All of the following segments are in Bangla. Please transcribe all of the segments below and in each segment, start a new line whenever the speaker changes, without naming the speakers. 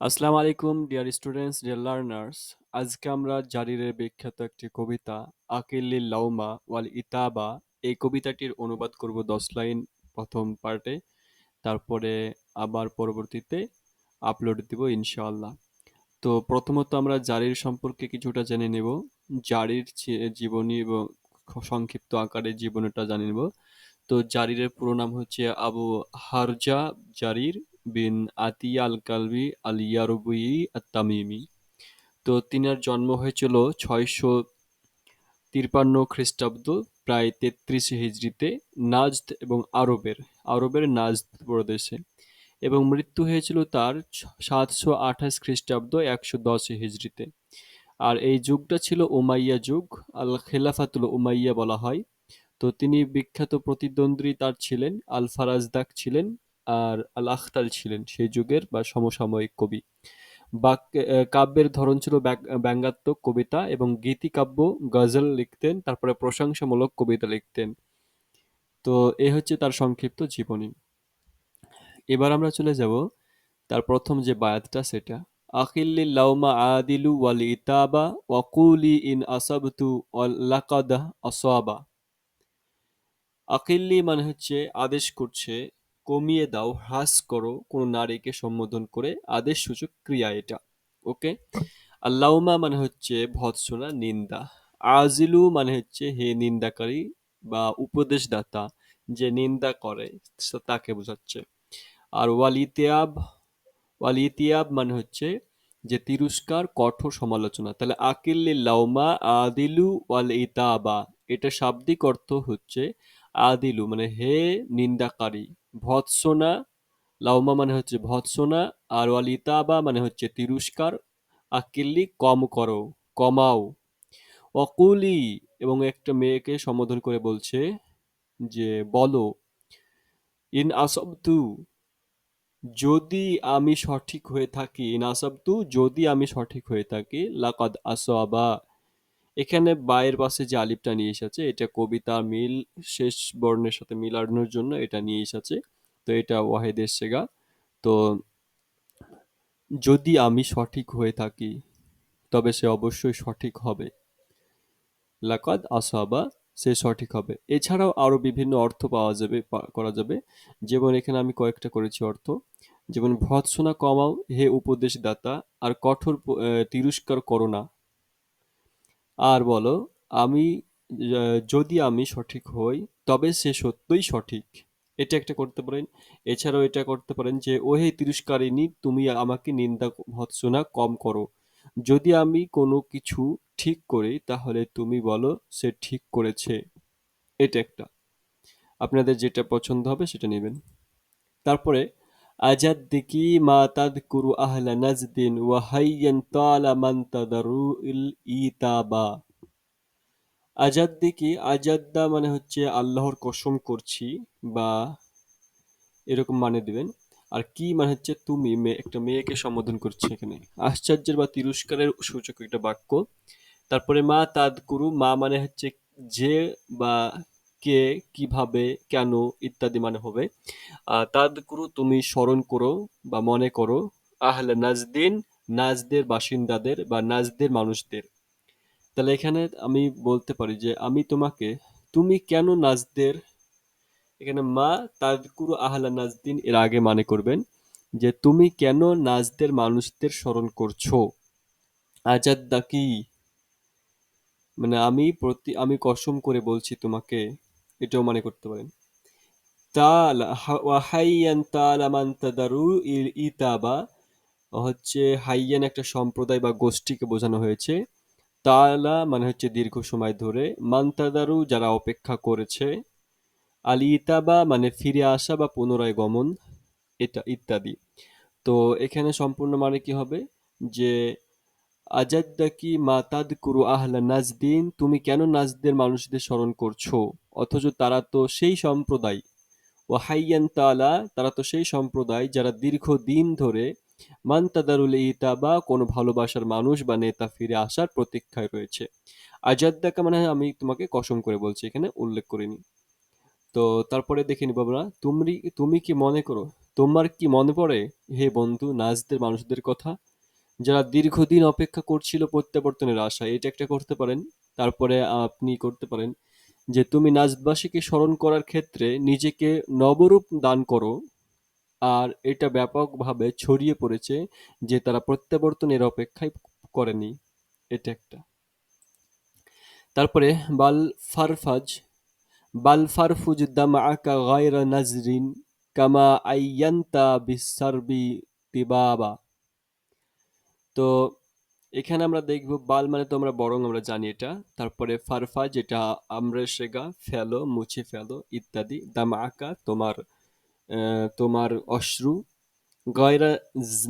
আসসালামু আলাইকুম, ডিয়ার স্টুডেন্টস, ডিয়ার লার্নার্স। আজকে আমরা জারিরের বিখ্যাত একটি কবিতা আকিল্লি লাউমা ওয়াল ইতাবা, এই কবিতাটির অনুবাদ করব দশ লাইন প্রথম পার্টে। তারপরে আবার পরবর্তীতে আপলোড দিব ইনশাআল্লাহ। তো প্রথমত আমরা জারির সম্পর্কে কিছুটা জেনে নেব। জারির জীবনী এবং সংক্ষিপ্ত আকারে জীবনীটা জানে নেব। তো জারিরের পুরো নাম হচ্ছে আবু হারজা জারির। বিন আতিয়া আল কালবি আল ইয়ারবুই আত তামিমি তো তিনার জন্ম হয়েছিল ছয়শো তিরপান্ন খ্রিস্টাব্দ, প্রায় তেত্রিশে হিজরিতে নাজদ এবং আরবের আরবের নাজদ প্রদেশে। এবং মৃত্যু হয়েছিল তার সাতশো আঠাশ খ্রিস্টাব্দ, একশো দশ হিজরিতে আর এই যুগটা ছিল উমাইয়া যুগ আল খেলাফাতুল উমাইয়া বলা হয়। তো তিনি বিখ্যাত প্রতিদ্বন্দ্বী তার ছিলেন আল ফারাজদাক ছিলেন আর আল আখতাল ছিলেন সেই যুগের বা সমসাময়িক কবি। বাক- কাব্যের ধরন ছিল ব্যঙ্গাত্মক কবিতা এবং গীতিকাব্য গজল লিখতেন, তারপরে প্রশংসামূলক কবিতা লিখতেন। তো এ হচ্ছে তার সংক্ষিপ্ত জীবনী। এবার আমরা চলে যাব তার প্রথম যে বায়াতটা সেটা। আখিল্লিল লাউমা আদিলু ওয়াল ইতাবা ওয়াকুলি ইন আসাবতু আকিল্লি মানে হচ্ছে আদেশ করছে কমিয়ে দাও, হ্রাস করো, কোনো নারীকে সম্বোধন করে আদেশ, সূচক, ক্রিয়া এটা। ওকে? আর লাউমা মানে হচ্ছে ভৎসনা, নিন্দা। আজিলু মানে হচ্ছে হে নিন্দাকারী বা উপদেশদাতা যে নিন্দা করে তাকে বোঝাচ্ছে। আর ওয়ালিতিয়াব ওয়ালিতিয়াব মানে হচ্ছে যে তিরস্কার, কঠোর সমালোচনা। তাহলে আকিল্লিল লাউমা আদিলু ওয়াল ইতাবা। এটা শাব্দিক অর্থ হচ্ছে আদিলু মানে হে নিন্দাকারী। ভৎসনা, লাউমা মানে হচ্ছে ভৎসনা, আর ওয়াল ইতাবা মানে হচ্ছে তিরস্কার। আকিল্লি, কম করো, কমাও। অকুলি এবং একটা মেয়েকে সম্বোধন করে বলছে যে, বলো, ইন আসবতু, যদি আমি সঠিক হয়ে থাকি, ইন আসাবতু, যদি আমি সঠিক হয়ে থাকি, লাকাদ আসওয়াবা। এখানে বায়ের পাশে যে আলিফটা নিয়ে এসেছে, এটা কবিতা মিল, শেষ বর্ণের সাথে মিলানোর জন্য এটা নিয়ে এসেছে। তো এটা ওয়াহেদের সেগা তো যদি আমি সঠিক হয়ে থাকি, তবে সে অবশ্যই সঠিক হবে। লাকাদ আসাবা, সে সঠিক হবে। এছাড়াও আরও বিভিন্ন অর্থ পাওয়া যাবে করা যাবে। যেমন এখানে আমি কয়েকটা করেছি অর্থ। যেমন ভৎসনা কমাও, হে উপদেশদাতা, আর কঠোর তিরস্কার করো না। আর বলো, আমি যদি আমি সঠিক হই, তবে সে সত্যই সঠিক। এটা একটা করতে পারেন। এছাড়াও এটা করতে পারেন যে ও হে তিরস্কারিণী, তুমি আমাকে নিন্দা ভৎসনা কম করো। যদি আমি কোনো কিছু ঠিক করি, তাহলে তুমি বলো, সে ঠিক করেছে। এটা একটা। আপনাদের যেটা পছন্দ হবে, সেটা নেবেন। তারপরে আজাদ দিকি মা তাদকুরু আহলা নাজদিন ওয়া হাইয়ান তালা মান তাদারু ইল ইতাবা আজাদ দিকি আজাদ্দা মানে হচ্ছে আল্লাহর কসম করছি বা এরকম মানে দিবেন আর কি মানে হচ্ছে তুমি মেয়ে একটা মেয়েকে সম্বোধন করছি এখানে। আশ্চর্যের বা তিরস্কারের সূচক একটা বাক্য। তারপরে মা তাদকুরু, মা মানে হচ্ছে যে বা কে, কীভাবে, কেন ইত্যাদি মানে হবে। তাদকুরু তুমি স্মরণ করো বা মনে করো, আহলে নাজদিন, নাজদের বাসিন্দাদের বা নাজদের মানুষদের। তাহলে এখানে আমি বলতে পারি যে, আমি তোমাকে, তুমি কেন নাজদের, এখানে মা তাদকুরু আহলা নাজদিন এর আগে মানে করবেন যে, তুমি কেন নাজদের মানুষদের স্মরণ করছ? আজাদ্দা কি? মানে আমি প্রতি, আমি কসম করে বলছি তোমাকে এটাও মানে করতে পারেন। ইতাবা, হচ্ছে হাইয়ান একটা সম্প্রদায় বা গোষ্ঠীকে বোঝানো হয়েছে। তালা মানে হচ্ছে দীর্ঘ সময় ধরে। মান্তাদারু যারা অপেক্ষা করেছে। আল ইতাবা মানে ফিরে আসা বা পুনরায় গমন, এটা ইত্যাদি। তো এখানে সম্পূর্ণ মানে কি হবে? যে আজাদ্দাকি মা তাদকুরু আহলা নাজদিন? তুমি কেন নাজদের মানুষদের স্মরণ করছ? অথচ তারা তো সেই সম্প্রদায়। ও হাইয়ান তালা তারা তো সেই সম্প্রদায় যারা দীর্ঘদিন ধরে মান্তাদারুল ইতাবা, কোনো ভালোবাসার মানুষ বা নেতা ফিরে আসার প্রতীক্ষায় রয়েছে। আজাদ্দাকা মানে আমি তোমাকে কসম করে বলছি, এখানে উল্লেখ করিনি। তো তো তারপরে দেখে নিব আমরা তুমি তুমি কি মনে করো? তোমার কি মনে পড়ে? হে বন্ধু, নাজদের মানুষদের কথা? যারা দীর্ঘদিন অপেক্ষা করছিল প্রত্যাবর্তনের আশায়, এটা একটা করতে পারেন। তারপরে আপনি করতে পারেন যে, তুমি নাজবাসীকে স্মরণ করার ক্ষেত্রে নিজেকে নবরূপ দান করো। আর এটা ব্যাপকভাবে ছড়িয়ে পড়েছে যে, তারা প্রত্যাবর্তনের অপেক্ষায় করেনি। এটা একটা। তারপরে, বাল ফারফাজ, বাল ফারফুজ দামাআকা গায়রা নাজরিন কামা আইয়ান্তা বিসারবি তিবাবা। তো এখানে আমরা দেখব বাল মানে তো আমরা বরং আমরা জানি এটা। তারপরে ফারফা যেটা আমরা শেগা, ফেলো, মুছে ফেলো ইত্যাদি। দাম আঁকা তোমার তোমার অশ্রু। গয়রা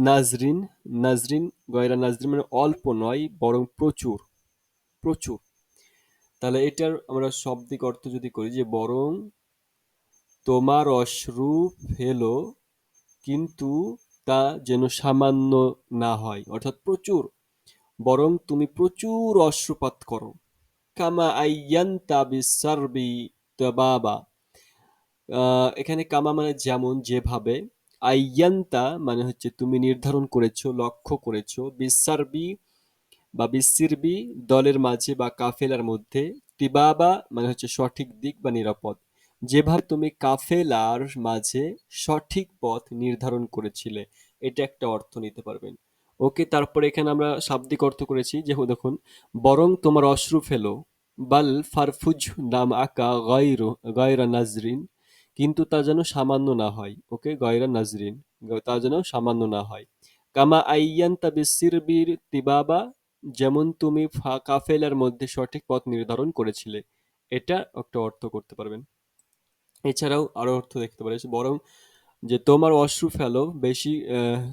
নাজরিন নাজরিন, গয়রা নাজরিন মানে অল্প নয়, বরং প্রচুর প্রচুর। তাহলে এটার আমরা শব্দিক অর্থ যদি করি যে বরং তোমার অশ্রু ফেলো, কিন্তু তা যেন সামান্য না হয় অর্থাৎ প্রচুর। বরং তুমি প্রচুর অশ্রুপাত করো। কামা আইয়ান্তা বিসারবি আহ, এখানে কামা মানে যেমন যেভাবে আইয়ান্তা মানে হচ্ছে তুমি নির্ধারণ করেছ লক্ষ্য করেছ। বিসারবি বা বিসিরবি দলের মাঝে বা কাফেলার মধ্যে তিবাবা মানে হচ্ছে সঠিক দিক বা নিরাপদ। যেভাবে তুমি কাফেলার মাঝে সঠিক পথ নির্ধারণ করেছিলে, এটা একটা অর্থ নিতে পারবেন। ওকে, তারপরে এখানে আমরা শাব্দিক অর্থ করেছি, যে দেখুন, বরং তোমার অশ্রু ফেলো, বাল ফারফুজ নাম আকা গয়রু, গয়রা নাজরিন, কিন্তু তা যেন সামান্য না হয়। ওকে, গয়রা নাজরিন, তা যেন সামান্য না হয়। কামা আইয়ান্তা বিসিরবির তিবাবা, যেমন তুমি কাফেলার মধ্যে সঠিক পথ নির্ধারণ করেছিলে, এটা একটা অর্থ করতে পারবেন। এছাড়াও আরও অর্থ দেখতে পারেন বরং যে তোমার অশ্রু ফেলো, বেশি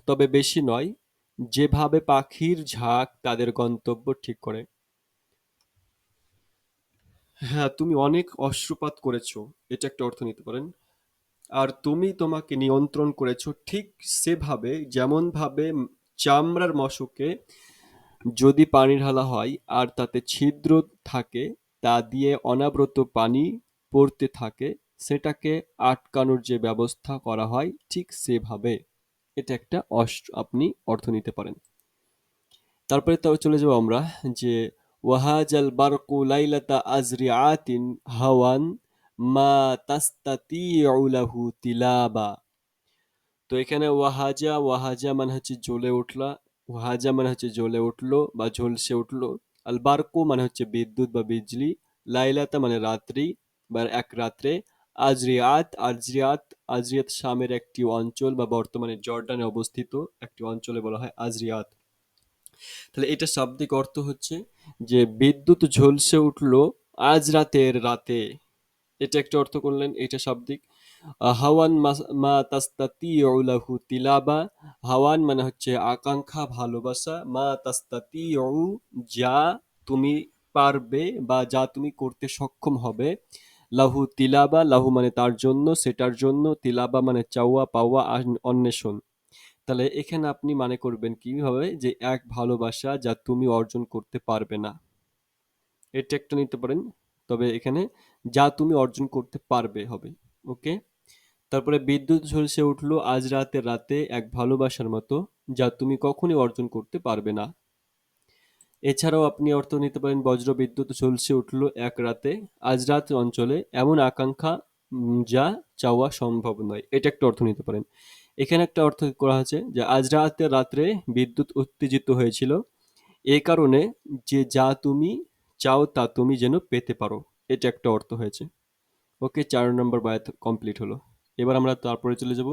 তবে বেশি নয়, যেভাবে পাখির ঝাঁক তাদের গন্তব্য ঠিক করে। হ্যাঁ তুমি অনেক অশ্রুপাত করেছ, এটা একটা অর্থ নিতে পারেন। আর তুমি তোমাকে নিয়ন্ত্রণ করেছ ঠিক সেভাবে যেমন ভাবে চামড়ার মশকে যদি পানি ঢালা হয় আর তাতে ছিদ্র থাকে, তা দিয়ে অনাব্রত পানি পড়তে থাকে সেটাকে আটকানোর যে ব্যবস্থা করা হয় ঠিক সেভাবে। এটা একটা অস্ত্র, আপনি অর্থ নিতে পারেন। তারপরে তো চলে যাব আমরা যে, ওয়াহাজাল বারকু লাইলাতা আজরি আতিন হাওয়ান মা তাস্তাতিউ লাহু তিলাবা। তো এখানে ওয়াহাজা ওয়াহাজা মানে হচ্ছে জ্বলে উঠলা, ওয়াহাজা মানে হচ্ছে জ্বলে উঠল বা ঝলসে উঠল, আল বারকু মানে হচ্ছে বিদ্যুৎ বা বিজলি, লাইলাতা মানে রাত্রি বা এক রাত্রে আজরিয়াত আজরিয়াত আজরিয়াত শামের একটি অঞ্চল বা বর্তমানে জর্ডানে অবস্থিত একটি অঞ্চলে বলা হয় আজরিয়াত। তাহলে এটা শাব্দিক অর্থ হচ্ছে যে বিদ্যুৎ ঝলসে উঠল আজ রাতের রাতে। এটা একটা অর্থ করলেন, এটা শাব্দিক। হাওয়ান মা তাস্তাতিউ লাহু তিলাবা। হাওয়ান মানে হচ্ছে আকাঙ্ক্ষা, ভালোবাসা। মা তাস্তাতিউ, যা তুমি পারবে বা যা তুমি করতে সক্ষম হবে। লাহু তিলাবা, লাহু মানে তার জন্য, সেটার জন্য, তিলাবা মানে চাওয়া, পাওয়া অন্বেষণ। তাহলে এখানে আপনি মানে করবেন কীভাবে? যে এক ভালোবাসা যা তুমি অর্জন করতে পারবে না। এটা একটা নিতে পারেন। তবে এখানে যা তুমি অর্জন করতে পারবে হবে। ওকে? তারপরে বিদ্যুৎ ঝলসে উঠল আজ রাতে রাতে এক ভালোবাসার মতো যা তুমি কখনই অর্জন করতে পারবে না। এছাড়াও আপনি অর্থ নিতে পারেন, বজ্র, বিদ্যুৎ, ঝলসে উঠল এক রাতে, আজ রাত অঞ্চলে এমন আকাঙ্ক্ষা যা চাওয়া সম্ভব নয়। এটা একটা অর্থ নিতে পারেন। এখানে একটা অর্থ করা হয়েছে যে, আজ রাতে, রাত্রে বিদ্যুৎ উত্তেজিত হয়েছিল। এ কারণে যে যা তুমি চাও তা তুমি যেন পেতে পারো। এটা একটা অর্থ হয়েছে। ওকে, চার নম্বর বায়াত কমপ্লিট হলো। এবার আমরা তারপরে চলে যাব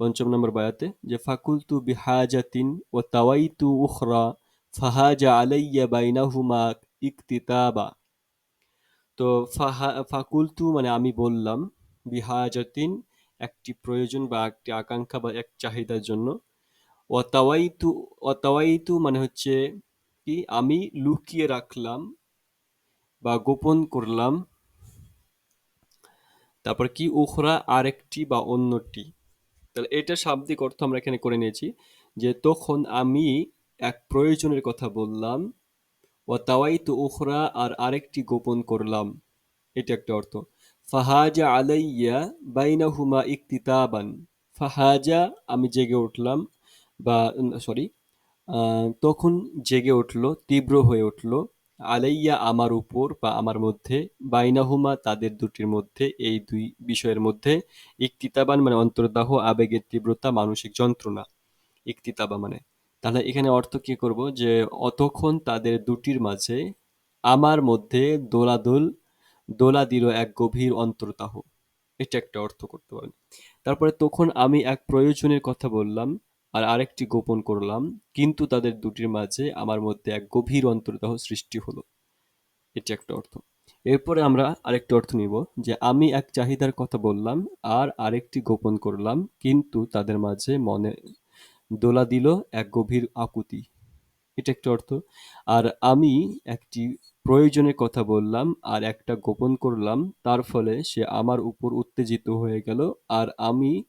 পঞ্চম নম্বর বায়াতে, যে ফাকুল ফাকুলতু বিহাজাতিন ও তাওয়াইতু উখরা ফাহাজা আলাইয়া বাইনাহুমা ইকতিতাবা। তো ফাহা, ফাকুলতু মানে আমি বললাম, বিহাজাতিন, একটি প্রয়োজন বা একটি আকাঙ্ক্ষা বা এক চাহিদার জন্য। অতাওয়াইতু অতাওয়াইতু মানে হচ্ছে কি, আমি লুকিয়ে রাখলাম বা গোপন করলাম। তারপর কি, উখরা আরেকটি বা অন্যটি। তাহলে এটা শাব্দিক অর্থ আমরা এখানে করে নিয়েছি যে তখন আমি এক প্রয়োজনের কথা বললাম। ও তাওয়াই তো উখরা আর আরেকটি গোপন করলাম। এটা একটা অর্থ। ফাহাজা আলাইয়া বাইনা বাইনাহুমা ইকতিতাবান। ফাহাজা, আমি জেগে উঠলাম বা সরি তখন জেগে উঠল, তীব্র হয়ে উঠল। আলাইয়া আমার উপর বা আমার মধ্যে, বাইনাহুমা তাদের দুটির মধ্যে, এই দুই বিষয়ের মধ্যে, ইকতিতাবান মানে অন্তর্দাহ, আবেগের তীব্রতা, মানসিক যন্ত্রণা। ইকতিতাবা মানে তাহলে এখানে অর্থ কি করব? যে অতক্ষণ তাদের দুটির মাঝে আমার মধ্যে দোলাদোল, দোলা দিল এক গভীর অন্তর্দাহ এটা একটা অর্থ করতে পারেন। তারপরে তখন আমি এক প্রয়োজনের কথা বললাম আর আরেকটি গোপন করলাম, কিন্তু তাদের দুটির মাঝে আমার মধ্যে এক গভীর অন্তর্দাহ সৃষ্টি হলো। এটা একটা অর্থ। এরপরে আমরা আরেকটি অর্থ নিব, যে আমি এক চাহিদার কথা বললাম আর আরেকটি গোপন করলাম, কিন্তু তাদের মাঝে মনে দোলা দিল এক গভীর আকুতি। এটা একটা অর্থ। আর আমি একটি প্রয়োজনের কথা বললাম আর একটা গোপন করলাম, তার ফলে সে আমার উপর উত্তেজিত হয়ে গেল আর আমি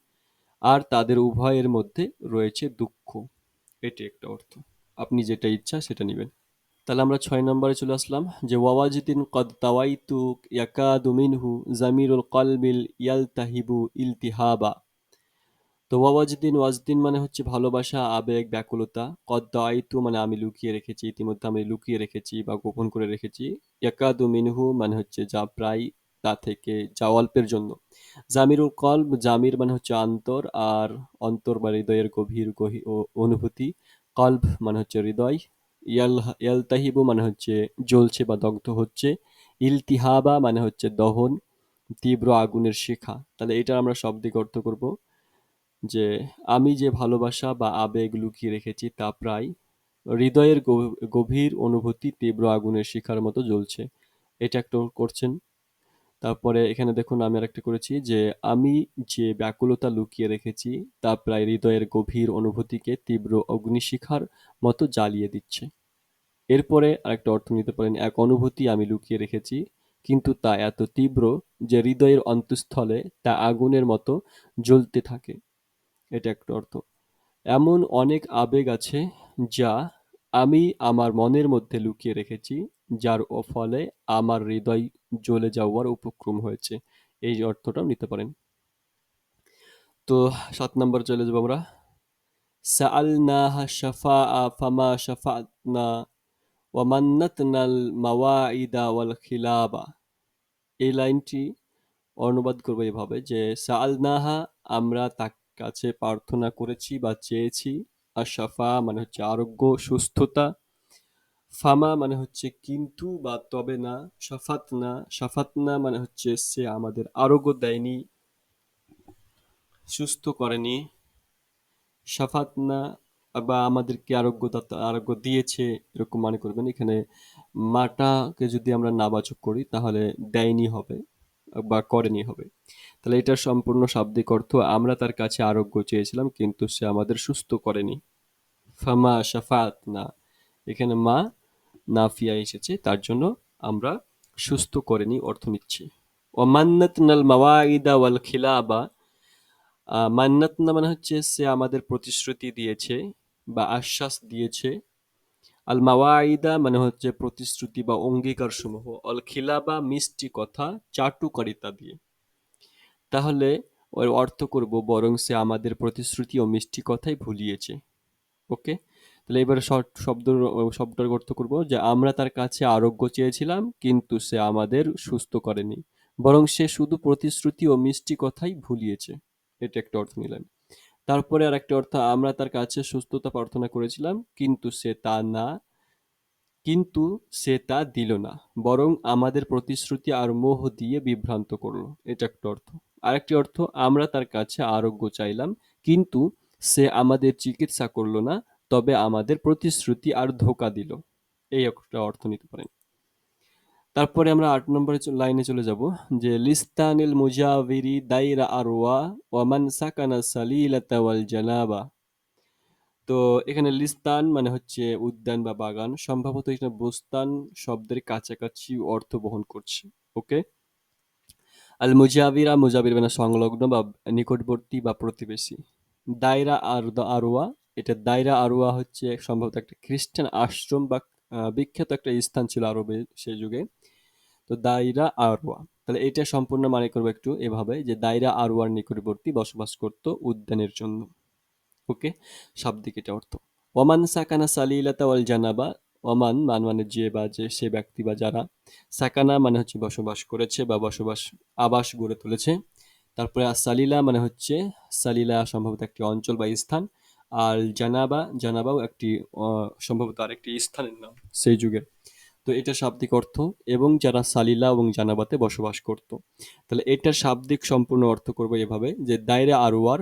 আর তাদের উভয়ের মধ্যে রয়েছে দুঃখ। এটি একটা অর্থ। আপনি যেটা ইচ্ছা সেটা নেবেন। তাহলে আমরা ছয় নম্বরে চলে আসলাম যে ওয়াওয়াজিদিন কদ তাওয়াইতুক ইয়াকাদু মিনহু জামিরুল কলবিল ইয়ালতাহিবু ইলতিহাবা। তো ওয়াজিদিন, ওয়াজদিন মানে হচ্ছে ভালোবাসা, আবেগ, ব্যাকুলতা। কদ্দাইতু মানে আমি লুকিয়ে রেখেছি, ইতিমধ্যে আমি লুকিয়ে রেখেছি বা গোপন করে রেখেছি। ইয়াকাদু মিনহু মানে হচ্ছে যা প্রায় তা থেকে, যা অল্পের জন্য। জামিরুল কলব, জামির মানে হচ্ছে অন্তর আর অন্তর বা হৃদয়ের গভীর অনুভূতি। কলব মানে হচ্ছে হৃদয়। ইয়াল ইয়ালতাহিবু মানে হচ্ছে জ্বলছে বা দগ্ধ হচ্ছে। ইলতিহাবা মানে হচ্ছে দহন, তীব্র আগুনের শিখা। তাহলে এটা আমরা শব্দিক অর্থ করব। যে আমি যে ভালোবাসা বা আবেগ লুকিয়ে রেখেছি তা প্রায় হৃদয়ের গভ- গভীর অনুভূতি তীব্র আগুনের শিখার মতো জ্বলছে। এটা একটা করছেন। তারপরে এখানে দেখুন আমি আরেকটা করেছি যে আমি যে ব্যাকুলতা লুকিয়ে রেখেছি তা প্রায় হৃদয়ের গভীর অনুভূতিকে তীব্র অগ্নিশিখার মতো জ্বালিয়ে দিচ্ছে। এরপরে আরেকটা অর্থ নিতে পারেন, এক অনুভূতি আমি লুকিয়ে রেখেছি, কিন্তু তা এত তীব্র যে হৃদয়ের অন্তঃস্থলে তা আগুনের মতো জ্বলতে থাকে। এটা একটা অর্থ। এমন অনেক আবেগ আছে যা আমি আমার মনের মধ্যে লুকিয়ে রেখেছি, যার ও ফলে আমার হৃদয় জ্বলে যাওয়ার উপক্রম হয়েছে। এই অর্থটাও নিতে পারেন। তো সাত নম্বর চলে যাব আমরা। শাফাআ ফামা শাফাতনা ওয়ামান্নাতনাল মাওয়াইদা ওয়াল খিলাবা। এই লাইনটি অনুবাদ করব এভাবে যে, সাআলনাহা আমরা তার কাছে প্রার্থনা করেছি বা চেয়েছি। আর শাফা মানে হচ্ছে আরোগ্য, সুস্থতা। ফামা মানে হচ্ছে কিন্তু বা তবে না, সাফাত না। সাফাত না মানে হচ্ছে সে আমাদের আরোগ্য দেয়নি, সুস্থ করেনি। সাফাত না বা আমাদেরকে আরোগ্য দাতা- আরোগ্য দিয়েছে এরকম মনে করবেন। এখানে মাটাকে যদি আমরা নাবাচক করি তাহলে দেয়নি হবে। বা করেনি হবে। তাহলে এটার সম্পূর্ণ শাব্দিক অর্থ আমরা তার কাছে আরোগ্য চেয়েছিলাম, কিন্তু সে আমাদের সুস্থ করেনি। ফামা শাফাত না এখানে মা নাফিয়া এসেছে, তার জন্য আমরা সুস্থ করেনি অর্থ নিচ্ছি। ও মান্নাত নাল মাওয়াইদা ওয়াল খিলাবা মান্নাত না মানে হচ্ছে সে আমাদের প্রতিশ্রুতি দিয়েছে বা আশ্বাস দিয়েছে আল মাওয়াইদা মানে হচ্ছে প্রতিশ্রুতি বা অঙ্গীকার সমূহ অল খিলাবা মিষ্টি কথা চাটুকারিতা দিয়ে। তাহলে ওর অর্থ করব বরং সে আমাদের প্রতিশ্রুতি ও মিষ্টি কথাই ভুলিয়েছে। ওকে? তাহলে এবার শব্দ শব্দের অর্থ করব যে, আমরা তার কাছে আরোগ্য চেয়েছিলাম, কিন্তু সে আমাদের সুস্থ করেনি। বরং সে শুধু প্রতিশ্রুতি ও মিষ্টি কথাই ভুলিয়েছে। এটা একটা অর্থ নিলেন। তারপরে আর একটা অর্থ, আমরা তার কাছে সুস্থতা প্রার্থনা করেছিলাম, কিন্তু সে তা না, কিন্তু সে তা দিল না, বরং আমাদের প্রতিশ্রুতি আর মোহ দিয়ে বিভ্রান্ত করল। এটা একটা অর্থ। আরেকটি অর্থ, আমরা তার কাছে আরোগ্য চাইলাম, কিন্তু সে আমাদের চিকিৎসা করল না, তবে আমাদের প্রতিশ্রুতি আর ধোকা দিল। এই একটা অর্থ নিতে পারেন। তারপরে আমরা আট নম্বরে লাইনে চলে যাব, যে লিস্তানিল মুজাবিরি দাইরা আরওয়া ওয়ামান সাকানা সালিলাতা ওয়াল জানাবা। তো এখানে লিস্তান মানে হচ্ছে উদ্যান বা বাগান, সম্ভবত এখানে বুস্তান শব্দের কাছাকাছি অর্থ বহন করছে ওকে আল মুজাবিরা, মুজাবির মানে সংলগ্ন বা নিকটবর্তী বা প্রতিবেশী। দায়রা আর আরোয়া এটা দায়রা আরোয়া হচ্ছে সম্ভবত একটা খ্রিস্টান আশ্রম বা বিখ্যাত একটা স্থান ছিল আরবে সেই যুগে। তো দায়রা আরওয়া তাহলে এটা সম্পূর্ণ মানে করব একটু এভাবে যে দায়রা আরওয়ার নিকটবর্তী বসবাস করত উদ্যানের জন্য। ওকে? সব শাব্দিক এটা অর্থ। ওমান সাকানা সালিলাতা ওয়াল জানাবা। ওমান মান মানে যে বা যে, সে ব্যক্তি বা যারা। সাকানা মানে হচ্ছে বসবাস করেছে বা বসবাস, আবাস গড়ে তুলেছে। তারপরে সালিলা মানে হচ্ছে, সালিলা সম্ভবত একটি অঞ্চল বা স্থান। আর জানাবা, জানাবাও একটি সম্ভবত আরেকটি স্থানের নাম। সেই যুগের। তো এটা শাব্দিক অর্থ এবং যারা সালিলা এবং জানাবাতে বসবাস করত। তাহলে এটার শাব্দিক সম্পূর্ণ অর্থ করব এভাবে যে দায়রা আরোয়ার,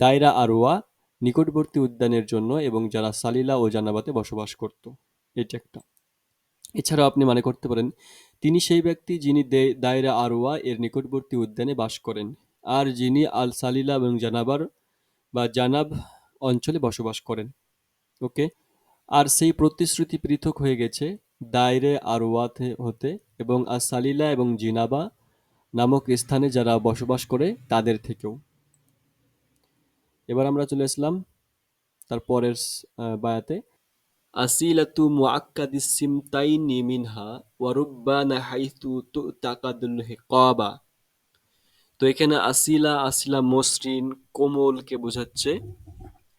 দায়রা আরোয়া নিকটবর্তী উদ্যানের জন্য এবং যারা সালিলা ও জানাবাতে বসবাস করত। এটা একটা। এছাড়াও আপনি মনে করতে পারেন, তিনি সেই ব্যক্তি যিনি দায়রা আরোয়া এর নিকটবর্তী উদ্যানে বাস করেন আর যিনি আল সালিলা এবং জানাবার বা জানাব অঞ্চলে বসবাস করেন। ওকে? আর সেই প্রতিশ্রুতি পৃথক হয়ে গেছে দায়রে আরওয়াতে হতে এবং আর সালিলা এবং জিনাবা নামক স্থানে যারা বসবাস করে তাদের থেকেও। এবার আমরা চলে আসলাম তার পরের বায়াতে। আসিলাতু মুআক্কাদিস সিমতাইনি মিনহা ওয়া রুব্বানা হাইতু তুতাকাদুল হিকাবা। তো এখানে আসিলা আসিলা মসৃণ কোমলকে বোঝাচ্ছে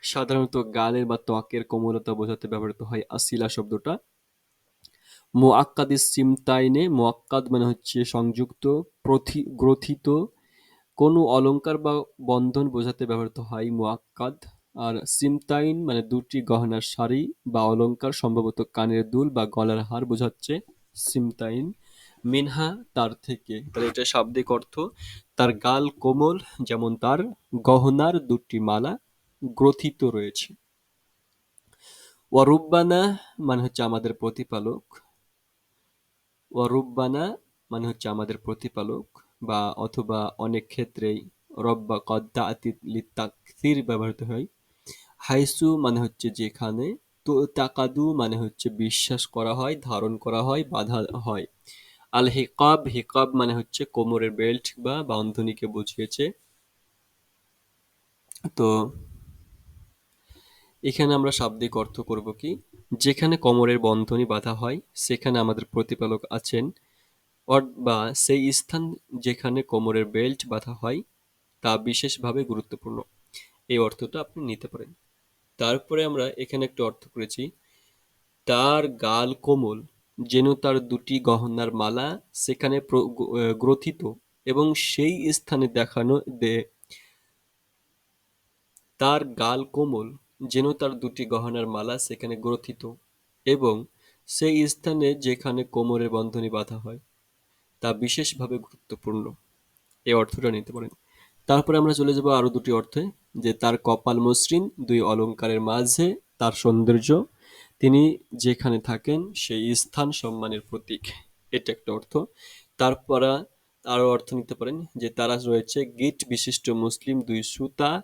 সাধারণত গালের বা ত্বকের কোমলতা বোঝাতে ব্যবহৃত হয় আসিলা শব্দটা। মুআক্কাদিস সিমতাইনে, মুআক্কাদ মানে হচ্ছে সংযুক্ত, প্রথি- গ্রথিত। কোনো অলঙ্কার বা বন্ধন বোঝাতে ব্যবহৃত হয় মুআক্কাদ। আর সিমতাইন মানে দুটি গহনার শাড়ি বা অলঙ্কার, সম্ভবত কানের দুল বা গলার হার বোঝাচ্ছে সিমতাইন। মিনহা তার থেকে। তাহলে এটা শাব্দিক অর্থ, তার গাল কোমল, যেমন তার গহনার দুটি মালা। গ্রথিত রয়েছে। ওয়ারুব্বানা মানে হচ্ছে আমাদের প্রতিপালক। ওয়ারুব্বানা মানে হচ্ছে আমাদের প্রতিপালক বা অথবা অনেক ক্ষেত্রেই রব্বা কদ্দা আতিত ব্যবহৃত হয়। হাইসু মানে হচ্ছে যেখানে তো তাকাদু মানে হচ্ছে বিশ্বাস করা হয়, ধারণ করা হয়, বাধা হয়। আল হিকাব হিকাব মানে হচ্ছে কোমরের বেল্ট বা বান্ধনীকে বুঝিয়েছে। তো এখানে আমরা শাব্দিক অর্থ করব কি? যেখানে কোমরের বন্ধনী বাঁধা হয়, সেখানে আমাদের প্রতিপালক আছেন। বা সেই স্থান যেখানে কোমরের বেল্ট বাঁধা হয়, তা বিশেষভাবে গুরুত্বপূর্ণ। এই অর্থটা আপনি নিতে পারেন। তারপরে আমরা এখানে একটু অর্থ করেছি। তার গাল কোমল, যেন তার দুটি গহনার মালা সেখানে গ্রথিত এবং সেই স্থানে দেখানো দে, তার গাল কোমল যেন তার দুটি গহনার মালা সেখানে গ্রথিত এবং সেই স্থানে যেখানে কোমরের বন্ধনী বাঁধা হয়, তা বিশেষভাবে গুরুত্বপূর্ণ। এই অর্থটা নিতে পারেন। তারপরে আমরা চলে যাব আরও দুটি অর্থে, যে তার কপাল মসৃণ, দুই অলংকারের মাঝে তার সৌন্দর্য, তিনি যেখানে থাকেন সেই স্থান সম্মানের প্রতীক। এটা একটা অর্থ। তারপরে আরও অর্থ নিতে পারেন, যে তারা রয়েছে গিট বিশিষ্ট মুসলিম দুই সুতা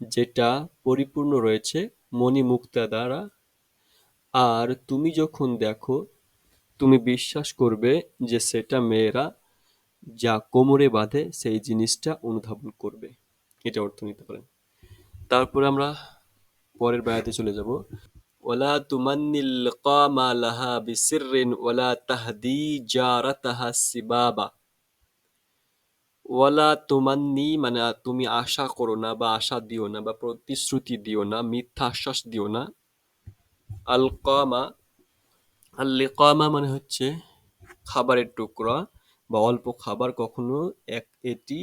যেটা পরিপূর্ণ রয়েছে মণি মুক্তা দ্বারা। আর তুমি যখন দেখো, তুমি বিশ্বাস করবে যে সেটা মেয়েরা যা কোমরে বাঁধে সেই জিনিসটা অনুধাবন করবে। এটা অর্থ নিতে পারেন। তারপরে আমরা পরের বায়াতে চলে যাব। ওলা তুমান্নিল কামা লাহা বিসিররিন ওয়ালা তাহদি জারাতাহা সিবাবা। ওয়ালা তুমান্নি মানে তুমি আশা করো না বা আশা দিও না বা প্রতিশ্রুতি দিও না, মিথ্যা আশ্বাস দিও না। আল কামা আল লিকামা মানে হচ্ছে খাবারের টুকরা বা অল্প খাবার, কখনো এক এটি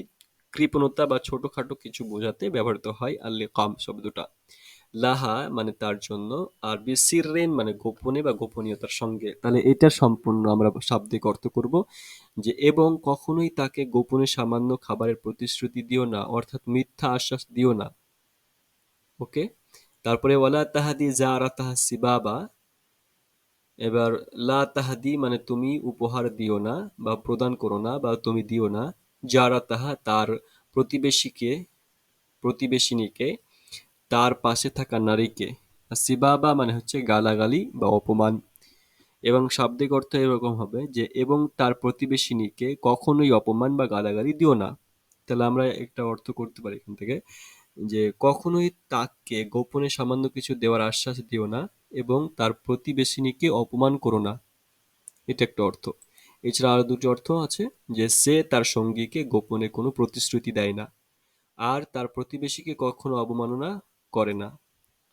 কৃপণতা বা ছোটখাটো কিছু বোঝাতে ব্যবহৃত হয় আল লিকাম শব্দটা। লাহা মানে তার জন্য, আর বিসিররেন মানে গোপনে বা গোপনীয়তার সঙ্গে। তাহলে এটা সম্পূর্ণ আমরা শাব্দিক অর্থ করব। যে এবং কখনোই তাকে গোপনে সামান্য খাবারের প্রতিশ্রুতি দিও না, অর্থাৎ মিথ্যা আশ্বাস দিও না। ওকে? তারপরে ওয়ালা তাহাদি জারা তাহা সিবাবা। এবার লা তাহাদি মানে তুমি উপহার দিও না বা প্রদান করো না বা তুমি দিও না। যারা তাহা তার প্রতিবেশীকে, প্রতিবেশিনীকে, তার পাশে থাকা নারীকে। সিবাবা মানে হচ্ছে গালাগালি বা অপমান। এবং শাব্দিক অর্থ এরকম হবে যে, এবং তার প্রতিবেশিনীকে কখনোই অপমান বা গালাগালি দিও না। তাহলে আমরা একটা অর্থ করতে পারি এখান থেকে, যে কখনোই তাকে গোপনে সামান্য কিছু দেওয়ার আশ্বাস দিও না এবং তার প্রতিবেশিনীকে অপমান করো না। এটা একটা অর্থ। এছাড়া আরও দুটি অর্থ আছে, যে সে তার সঙ্গীকে গোপনে কোনো প্রতিশ্রুতি দেয় না, আর তার প্রতিবেশীকে কখনো অবমাননা করে না।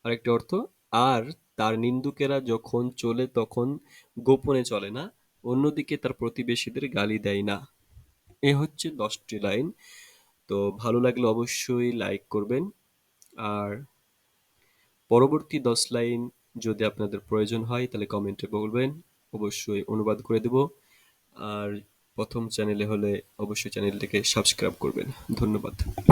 আরেকটি অর্থ, আর তার নিন্দুকেরা যখন চলে তখন গোপনে চলে না, অন্যদিকে তার প্রতিবেশীদের গালি দেয় না। এ হচ্ছে দশটি লাইন। তো ভালো লাগলে অবশ্যই লাইক করবেন। আর পরবর্তী দশ লাইন যদি আপনাদের প্রয়োজন হয়, তাহলে কমেন্টে বলবেন। অবশ্যই অনুবাদ করে দেব। আর প্রথম চ্যানেলে হলে অবশ্যই চ্যানেলটিকে সাবস্ক্রাইব করবেন। ধন্যবাদ।